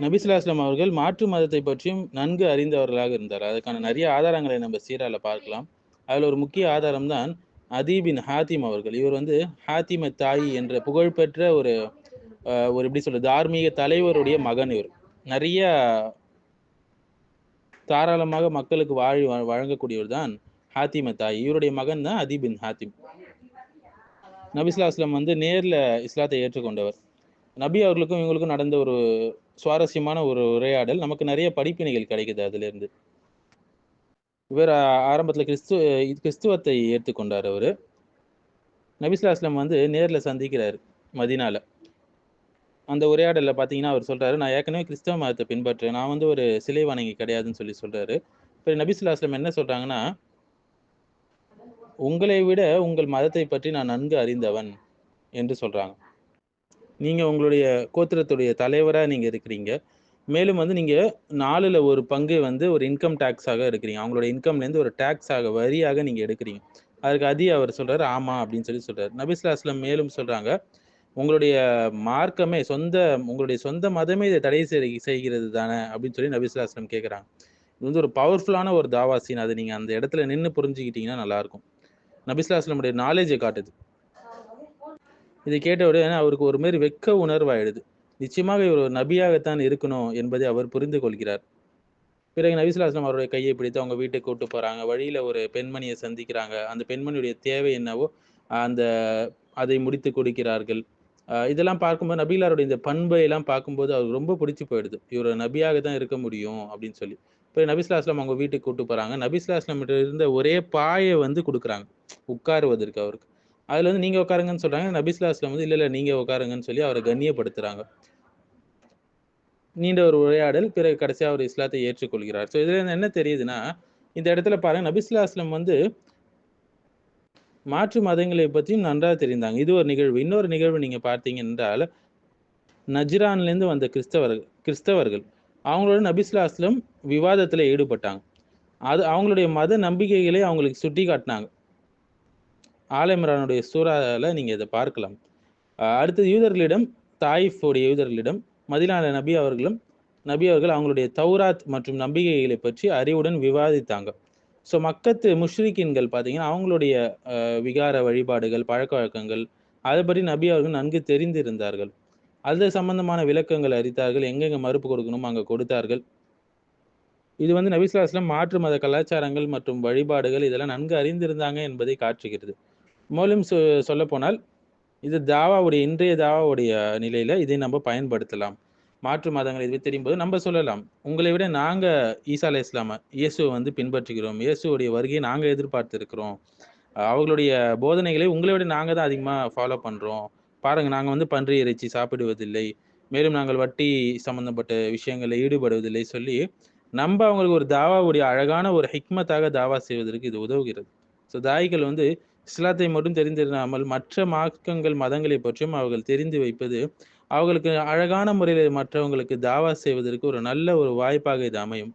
நபிசுல்லாஸ்லாம் அவர்கள் மாற்று மதத்தை பற்றியும் நன்கு அறிந்தவர்களாக இருந்தார். அதுக்கான நிறைய ஆதாரங்களை நம்ம சீரால பார்க்கலாம். அதில் ஒரு முக்கிய ஆதாரம் தான் அதீபின் ஹாத்திம் அவர்கள். இவர் வந்து ஹாத்திம தாயி என்ற புகழ்பெற்ற ஒரு ஒரு எப்படி சொல்றது தார்மீக தலைவருடைய மகன் இவர். நிறைய தாராளமாக மக்களுக்கு வாழி வ- வழங்கக்கூடியவர் தான் ஹாத்திம தாய். இவருடைய மகன் தான் அதீபின் ஹாத்திம். நபிஸ்லாஸ்லம் வந்து நேர்ல இஸ்லாத்தை ஏற்றுக்கொண்டவர். நபி அவர்களுக்கும் இவங்களுக்கும் நடந்த ஒரு சுவாரஸ்யமான ஒரு உரையாடல். நமக்கு நிறைய படிப்பினைகள் கிடைக்குது அதுலேருந்து. இவர் ஆரம்பத்தில் கிறிஸ்துவ கிறிஸ்து கிறிஸ்துவத்தை ஏற்றுக்கொண்டார் அவர். நபிஸ்லாஸ்லம் வந்து நேரில் சந்திக்கிறார் மதினால. அந்த உரையாடலில் பார்த்தீங்கன்னா அவர் சொல்கிறாரு நான் ஏற்கனவே கிறிஸ்தவ மதத்தை பின்பற்றுறேன் நான் வந்து ஒரு சிலை வணங்கி கிடையாதுன்னு சொல்லி சொல்கிறாரு இப்போ நபிசுல்லாஸ்லம் என்ன சொல்கிறாங்கன்னா உங்களை விட உங்கள் மதத்தை பற்றி நான் நன்கு அறிந்தவன் என்று சொல்கிறாங்க நீங்கள் உங்களுடைய கோத்திரத்துடைய தலைவராக நீங்கள் இருக்கிறீங்க. மேலும் வந்து நீங்கள் நாலில் ஒரு பங்கு வந்து ஒரு இன்கம் டேக்ஸாக இருக்கிறீங்க அவங்களோட இன்கம்லேருந்து ஒரு டேக்ஸாக வரியாக நீங்கள் எடுக்கிறீங்க. அதுக்கு அதி அவர் சொல்கிறார் ஆமாம் அப்படின்னு சொல்லி சொல்கிறார் நபிஸ்லா அஸ்லம் மேலும் சொல்கிறாங்க உங்களுடைய மார்க்கமே சொந்த உங்களுடைய சொந்த மதமே இதை தடை செய்- செய்கிறது தானே அப்படின்னு சொல்லி நபிஸ்லாஸ்லம் கேட்குறாங்க இது வந்து ஒரு பவர்ஃபுல்லான ஒரு தாவாசின் அதை அது அந்த இடத்துல நின்று புரிஞ்சுக்கிட்டீங்கன்னா நல்லாயிருக்கும் நபிஸ்லா அஸ்லமுடைய நாலேஜை காட்டுது. இதை கேட்ட உடனே அவருக்கு ஒரு மாதிரி வெக்க உணர்வாயிடுது. நிச்சயமாக இவர் ஒரு நபியாகத்தான் இருக்கணும் என்பதை அவர் புரிந்து கொள்கிறார். பிறகு நபிசுலாஸ்லாம் அவருடைய கையை பிடித்து அவங்க வீட்டுக்கு கூட்டு போறாங்க. வழியில ஒரு பெண்மணியை சந்திக்கிறாங்க. அந்த பெண்மணியுடைய தேவை என்னவோ அந்த அதை முடித்து கொடுக்கிறார்கள். இதெல்லாம் பார்க்கும்போது நபிகளாருடைய இந்த பண்பை எல்லாம் பார்க்கும்போது அவருக்கு ரொம்ப பிடிச்சி போயிடுது. இவர் நபியாக தான் இருக்க முடியும் அப்படின்னு சொல்லி. இப்போ நபிஸ்லாஸ்லாம் அவங்க வீட்டுக்கு கூட்டு போறாங்க. நபிஸ்லாஸ்லாம் இருந்த ஒரே பாயை வந்து கொடுக்குறாங்க. உட்காருவதற்கு அவருக்கு. அதில் வந்து நீங்கள் உட்காருங்கன்னு சொல்கிறாங்க நபிஸ்லாஸ்லாம் வந்து இல்லை இல்லை நீங்கள் உட்காருங்கன்னு சொல்லி அவரை கண்ணியப்படுத்துகிறாங்க நீண்ட ஒரு உரையாடல் பிறகு கடைசியாக அவர் இஸ்லாத்தை ஏற்றுக்கொள்கிறார். ஸோ இதில் என்ன தெரியுதுன்னா இந்த இடத்துல பாருங்க நபிஸ்லாஸ்லம் வந்து மாற்று மதங்களை பற்றியும் நன்றாக தெரிந்தாங்க. இது ஒரு நிகழ்வு. இன்னொரு நிகழ்வு நீங்கள் பார்த்தீங்க என்றால் நஜ்ரான்லேருந்து வந்த கிறிஸ்தவர்கள் கிறிஸ்தவர்கள் அவங்களோட நபிஸ்லாஸ்லம் விவாதத்தில் ஈடுபட்டாங்க. அது அவங்களுடைய மத நம்பிக்கைகளை அவங்களுக்கு சுட்டி காட்டினாங்க ஆலயம்ரானுடைய சூறாவில் நீங்கள் இதை பார்க்கலாம். அடுத்தது யூதர்களிடம் தாயிஃபுடைய யூதர்களிடம் மதிலான நபி அவர்களும் நபி அவர்கள் அவங்களுடைய தௌராத் மற்றும் நம்பிக்கைகளை பற்றி அறிவுடன் விவாதித்தாங்க. ஸோ மக்கத்து முஷ்ரிக்கின்கள் பார்த்தீங்கன்னா அவங்களுடைய விகார வழிபாடுகள் பழக்க வழக்கங்கள் அதை பற்றி நபி அவர்கள் நன்கு தெரிந்திருந்தார்கள். அது சம்பந்தமான விளக்கங்கள் அறித்தார்கள் எங்கெங்க மறுப்பு கொடுக்கணுமோ அங்கே கொடுத்தார்கள். இது வந்து நபிஸ்லாஸ்லம் மாற்று மத கலாச்சாரங்கள் மற்றும் வழிபாடுகள் இதெல்லாம் நன்கு அறிந்திருந்தாங்க என்பதை காட்டுகிறது. மேலும் சொ சொல்ல போனால் இது தாவாவுடைய இன்றைய தாவாவுடைய நிலையில இதை நம்ம பயன்படுத்தலாம். மாற்று மதங்கள் இது தெரியும் போது நம்ம சொல்லலாம். உங்களை விட நாங்க ஈசா அலை இஸ்லாம இயேசுவை வந்து பின்பற்றுகிறோம். இயேசுவுடைய வருகையை நாங்க எதிர்பார்த்து இருக்கிறோம் அவர்களுடைய போதனைகளை உங்களை விட நாங்க தான் அதிகமா ஃபாலோ பண்றோம். பாருங்க நாங்க வந்து பன்றி இறைச்சி சாப்பிடுவதில்லை. மேலும் நாங்கள் வட்டி சம்பந்தப்பட்ட விஷயங்களில் ஈடுபடுவதில்லை சொல்லி நம்ம அவங்களுக்கு ஒரு தாவாவுடைய அழகான ஒரு ஹிக்மத்தாக தாவா செய்வதற்கு இது உதவுகிறது. ஸோ தாய்கள் வந்து இஸ்லாத்தை மட்டும் தெரிந்திராமல் மற்ற மார்க்கங்கள் மதங்களை பற்றியும் அவர்கள் தெரிந்து வைப்பது அவர்களுக்கு அழகான முறையில் மற்றவங்களுக்கு தாவா செய்வதற்கு ஒரு நல்ல ஒரு வாய்ப்பாக இது அமையும்.